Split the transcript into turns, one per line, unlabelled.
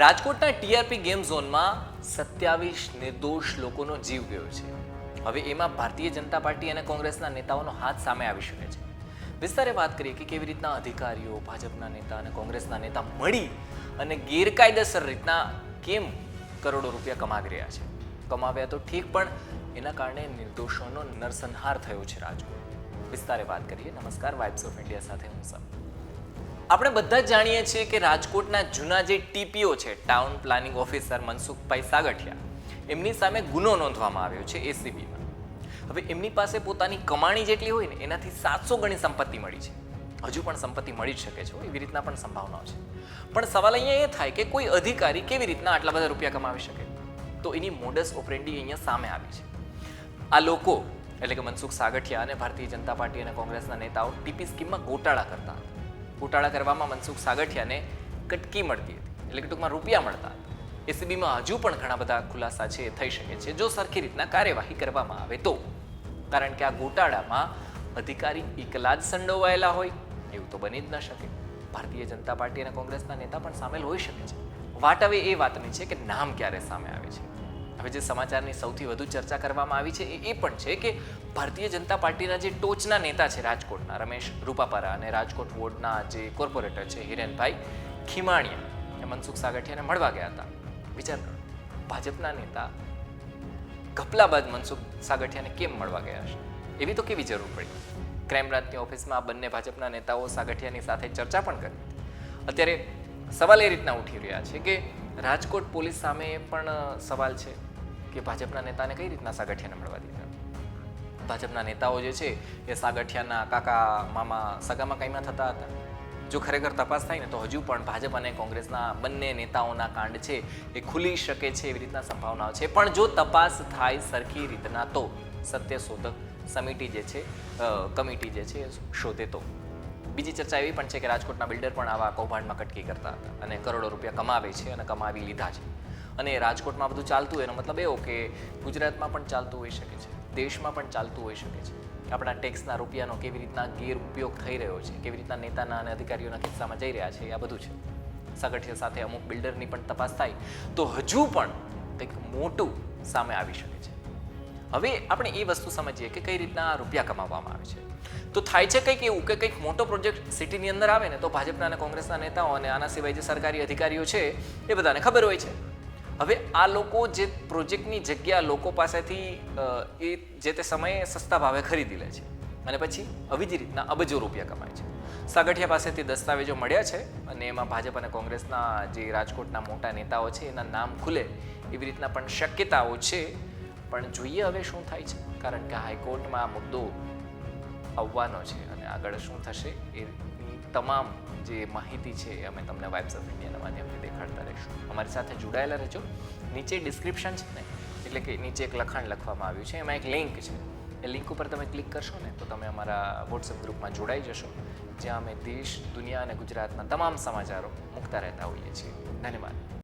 રાજકોટના TRP game ઝોનમાં સત્યાવીસ નિર્દોષ લોકોનો જીવ ગયો છે. હવે એમાં ભારતીય જનતા પાર્ટી અને કોંગ્રેસના નેતાઓનો હાથ સામે આવી શકે છે. વિસ્તારે વાત કરીએ કે કેવી રીતના અધિકારીઓ, ભાજપના નેતા અને કોંગ્રેસના નેતા મળી અને ગેરકાયદેસર રીતના કેમ કરોડો રૂપિયા કમાવી રહ્યા છે? કમાવ્યા તો ઠીક, પણ એના કારણે નિર્દોષોનો નરસંહાર થયો છે રાજકોટ. વિસ્તારે વાત કરીએ, નમસ્કાર વાઇબ્સ ઓફ ઇન્ડિયા સાથે હું સમ આપણે બધા જ જાણીએ છીએ કે રાજકોટના જૂના જે ટીપીઓ છે, town planning officer Mansukhbhai Sagathiya, એમની સામે ગુનો નોંધવામાં આવ્યો છે એસીબીમાં હવે એમની પાસે પોતાની કમાણી જેટલી હોય ને, એનાથી સાતસો ગણી સંપત્તિ મળી છે. હજુ પણ સંપત્તિ મળી જ શકે છે એવી રીતના પણ સંભાવનાઓ છે. પણ સવાલ અહીંયા એ થાય કે કોઈ અધિકારી કેવી રીતના આટલા બધા રૂપિયા કમાવી શકે? તો એની મોડસ ઓપરેન્ડી અહીંયા સામે આવી છે. આ લોકો, એટલે કે મનસુખ સાગઠિયા અને ભારતીય જનતા પાર્ટી અને કોંગ્રેસના નેતાઓ ટીપી સ્કીમમાં ગોટાળા કરતા હતા. ગોટાળા કરવામાં મનસુખ સાગઠિયાને કટકી મળતી હતી. એટલે કે ટૂંકમાં રૂપિયા મળતા એસીબીમાં હજુ પણ ઘણા બધા ખુલાસા છે, થઈ શકે છે. જો સરખી રીતના કાર્યવાહી કરવામાં આવે તો? કારણ કે આ ગોટાળામાં અધિકારી એકલા જ સંડોવાયેલા હોય, એવું તો બની જ ન શકે. ભારતીય જનતા પાર્ટી અને કોંગ્રેસના નેતા પણ સામેલ હોઈ શકે છે. વાટ હવે એ વાતની છે કે નામ ક્યારે સામે આવે છે? હવે જે સમાચારની સૌથી વધુ ચર્ચા કરવામાં આવી છે એ પણ છે કે ભારતીય જનતા પાર્ટીના જે ટોચના નેતા છે રાજકોટના, રમેશ રૂપાપરા અને રાજકોટ વોર્ડના જે કોર્પોરેટર છે હિરેનભાઈ ખીમાણીયા, એ મનસુખ સાગઠિયાને મળવા ગયા હતા. વિચાર કરો ભાજપના નેતા ઘપલા બાદ મનસુખ સાગઠિયાને કેમ મળવા ગયા હશે એવી તો કેવી જરૂર પડી? ક્રાઇમ બ્રાન્ચની ઓફિસમાં બંને ભાજપના નેતાઓ સાગઠિયાની સાથે ચર્ચા પણ કરી અત્યારે સવાલ એ રીતના ઉઠી રહ્યા છે કે રાજકોટ પોલીસ સામે પણ સવાલ છે. કે ભાજપના નેતાને કઈ રીતના સાગઠિયાને મળવા દીધા? ભાજપના નેતાઓ જે છે, એ સાગઠિયાના કાકા, મામા સગામાં કાંઈમાં થતા હતા. જો ખરેખર તપાસ થાય ને, તો હજુ પણ ભાજપ અને કોંગ્રેસના બંને નેતાઓના કાંડ છે, એ ખુલી શકે છે એવી રીતના સંભાવનાઓ છે. પણ જો તપાસ થાય સરખી રીતના, તો સત્ય શોધક સમિતિ જે છે કમિટી જે છે, શોધે તો. બીજી ચર્ચા એવી પણ છે કે રાજકોટના બિલ્ડર પણ આવા કૌભાંડમાં કટકી કરતા હતા અને કરોડો રૂપિયા કમાવે છે અને કમાવી લીધા છે. અને રાજકોટમાં બધું ચાલતું એનો મતલબ એવો કે ગુજરાતમાં પણ ચાલતું હોઈ શકે છે, દેશમાં પણ ચાલતું હોઈ શકે છે. આપણા ટેક્સના રૂપિયાનો કેવી રીતના ગેરઉપયોગ થઈ રહ્યો છે, કેવી રીતના નેતાના અને અધિકારીઓના ખિસ્સામાં જઈ રહ્યા છે, આ બધું છે. સાગઠિયા સાથે અમુક બિલ્ડરની પણ તપાસ થાય, તો હજુ પણ કંઈક મોટું સામે આવી શકે છે. હવે આપણે એ વસ્તુ સમજીએ કે કઈ રીતના રૂપિયા કમાવવામાં આવે છે. તો થાય છે કંઈક એવું કે કંઈક મોટો પ્રોજેક્ટ સિટીની અંદર આવે ને, તો ભાજપના અને કોંગ્રેસના નેતાઓ અને આના સિવાય જે સરકારી અધિકારીઓ છે, એ બધાને ખબર હોય છે. હવે આ લોકો જે પ્રોજેક્ટની જગ્યા લોકો પાસેથી એ જે તે સમયે સસ્તા ભાવે ખરીદી લે છે. અને પછી આવી જ રીતના અબજો રૂપિયા કમાય છે. સાગઠિયા પાસેથી દસ્તાવેજો મળ્યા છે અને એમાં ભાજપ અને કોંગ્રેસના જે રાજકોટના મોટા નેતાઓ છે, એના નામ ખુલે એવી રીતના પણ શક્યતાઓ છે. પણ જોઈએ હવે શું થાય છે. કારણ કે હાઈકોર્ટમાં આ મુદ્દો આવવાનો છે અને આગળ શું થશે, એની તમામ જે માહિતી છે અમે તમને વાઇબ્સ ઓફ ઇન્ડિયાના માધ્યમથી દેખાડતા રહીશું. અમારી સાથે જોડાયેલા રહેજો. નીચે ડિસ્ક્રિપ્શન છે ને, એટલે કે નીચે એક લખાણ લખવામાં આવ્યું છે. એમાં એક લિંક છે. એ લિંક ઉપર તમે ક્લિક કરશો ને, તો તમે અમારા વોટ્સએપ ગ્રુપમાં જોડાઈ જશો, જ્યાં અમે દેશ, દુનિયા અને ગુજરાતના તમામ સમાચારો મૂકતા રહેતા હોઈએ છીએ. ધન્યવાદ.